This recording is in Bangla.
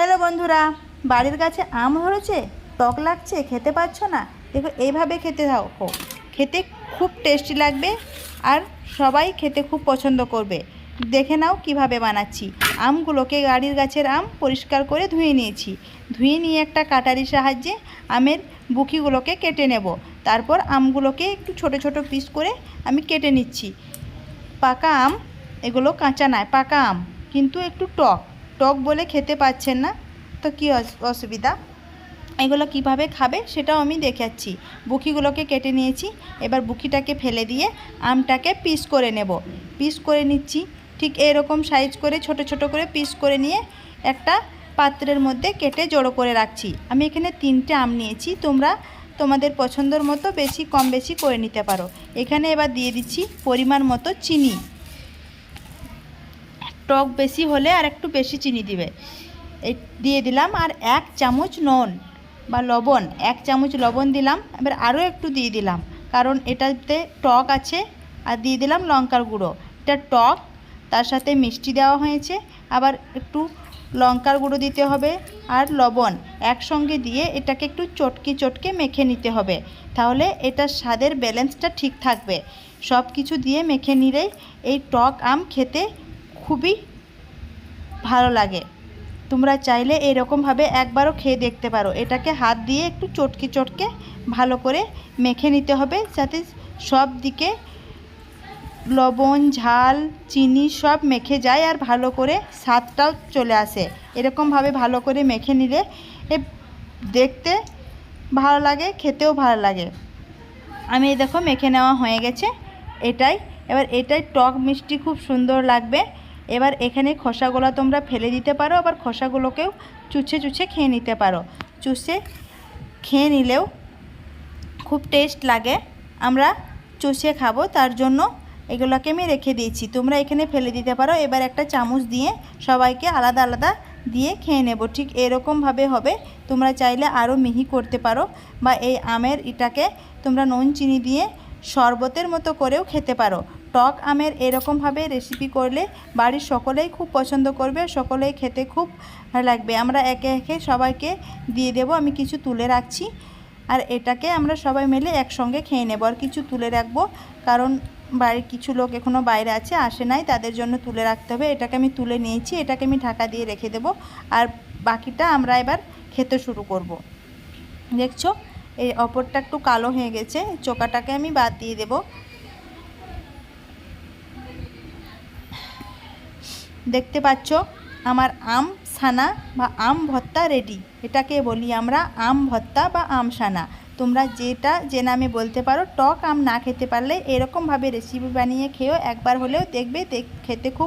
হ্যালো বন্ধুরা, বাড়ির কাছে আম ধরেছে? টক লাগছে? খেতে পাচ্ছ না? দেখো, এইভাবে খেতে থাকো খেতে খুব টেস্টি লাগবে আর সবাই খেতে খুব পছন্দ করবে। দেখে নাও কীভাবে বানাচ্ছি। আমগুলোকে গাড়ির গাছের আম পরিষ্কার করে ধুয়ে নিয়েছি। ধুয়ে নিয়ে একটা কাটারির সাহায্যে আমের বুকিগুলোকে কেটে নেব। তারপর আমগুলোকে একটু ছোট ছোট পিস করে আমি কেটে নিচ্ছি। পাকা আম, এগুলো কাঁচা নয়, পাকা আম, কিন্তু একটু টক। টক বলে খেতে পাচ্ছেন না, তো কী অস- অসুবিধা? এগুলো কীভাবে খাবে সেটাও আমি দেখাচ্ছি বুকিগুলোকে কেটে নিয়েছি, এবার বুকিটাকে ফেলে দিয়ে আমটাকে পিস করে নেব। পিস করে নিচ্ছি, ঠিক এরকম সাইজ করে, ছোট ছোট করে পিস করে নিয়ে একটা পাত্রের মধ্যে কেটে জড়ো করে রাখছি। আমি এখানে তিনটে আম নিয়েছি, তোমরা তোমাদের পছন্দর মতো বেশি, কম বেশি করে নিতে পারো। এখানে এবার দিয়ে দিচ্ছি পরিমাণ মতো চিনি। টক বেশি হলে আর একটু বেশি চিনি দিবে। এই দিয়ে দিলাম আর এক চামচ নুন বা লবণ, এক চামচ লবণ দিলাম। এবার আরও একটু দিয়ে দিলাম, কারণ এটাতে টক আছে। আর দিয়ে দিলাম লঙ্কার গুঁড়ো। এটা টক, তার সাথে মিষ্টি দেওয়া হয়েছে। আবার একটু লঙ্কার গুঁড়ো দিতে হবে আর লবণ একসঙ্গে দিয়ে এটাকে একটু চটকে চটকে মেখে নিতে হবে। তাহলে এটার স্বাদের ব্যালেন্সটা ঠিক থাকবে। সব কিছু দিয়ে মেখে নিলেই এই টক আম খেতে খুবই ভালো লাগে। তোমরা চাইলে এরকমভাবে একবারও খেয়ে দেখতে পারো। এটাকে হাত দিয়ে একটু চটকে চটকে ভালো করে মেখে নিতে হবে যাতে সব দিকে লবণ, ঝাল, চিনি সব মেখে যায় আর ভালো করে স্বাদটাও চলে আসে। এরকমভাবে ভালো করে মেখে নিলে এ দেখতে ভালো লাগে, খেতেও ভালো লাগে। আমি দেখো মেখে নেওয়া হয়ে গেছে। এটাই, এবার এটাই টক মিষ্টি খুব সুন্দর লাগবে। এবার এখানে খোসাগুলো তোমরা ফেলে দিতে পারো, আবার খোসাগুলোকেও চুছে চুছে খেয়ে নিতে পারো। চুষে খেয়ে নিলেও খুব টেস্ট লাগে। আমরা চুষে খাব, তার জন্য এগুলোকে আমি রেখে দিয়েছি। তোমরা এখানে ফেলে দিতে পারো। এবার একটা চামচ দিয়ে সবাইকে আলাদা আলাদা দিয়ে খেয়ে নেব। ঠিক এরকমভাবে হবে। তোমরা চাইলে আরও মিহি করতে পারো বা এই আমের এটাকে তোমরা নুন, চিনি দিয়ে শরবতের মতো করেও খেতে পারো। টক আমের এরকমভাবে রেসিপি করলে বাড়ির সকলেই খুব পছন্দ করবে, সকলেই খেতে খুব লাগবে। আমরা একে একে সবাইকে দিয়ে দেব, আমি কিছু তুলে রাখছি আর এটাকে আমরা সবাই মিলে একসঙ্গে খেয়ে নেব। আর কিছু তুলে রাখব, কারণ বাড়ির কিছু লোক এখনও বাইরে আছে, আসে নাই, তাদের জন্য তুলে রাখতে হবে। এটাকে আমি তুলে নিয়েছি, এটাকে আমি ঢাকা দিয়ে রেখে দেব। আর বাকিটা আমরা এবার খেতে শুরু করব। দেখছ? এই অপরটা একটু কালো হয়ে গেছে চোকাটাকে আমি বাদ দিয়ে দেব। দেখতে পাচ্ছ? আমার আম সানা বা আম ভত্তা রেডি এটাকে বলি আমরা আম ভত্তা বা আম সানা তোমরা যেটা যে নামে বলতে পারো, টক আম না খেতে পারলে এরকমভাবে রেসিপি বানিয়ে খেয়েও একবার হলেও দেখবে খেতে খুব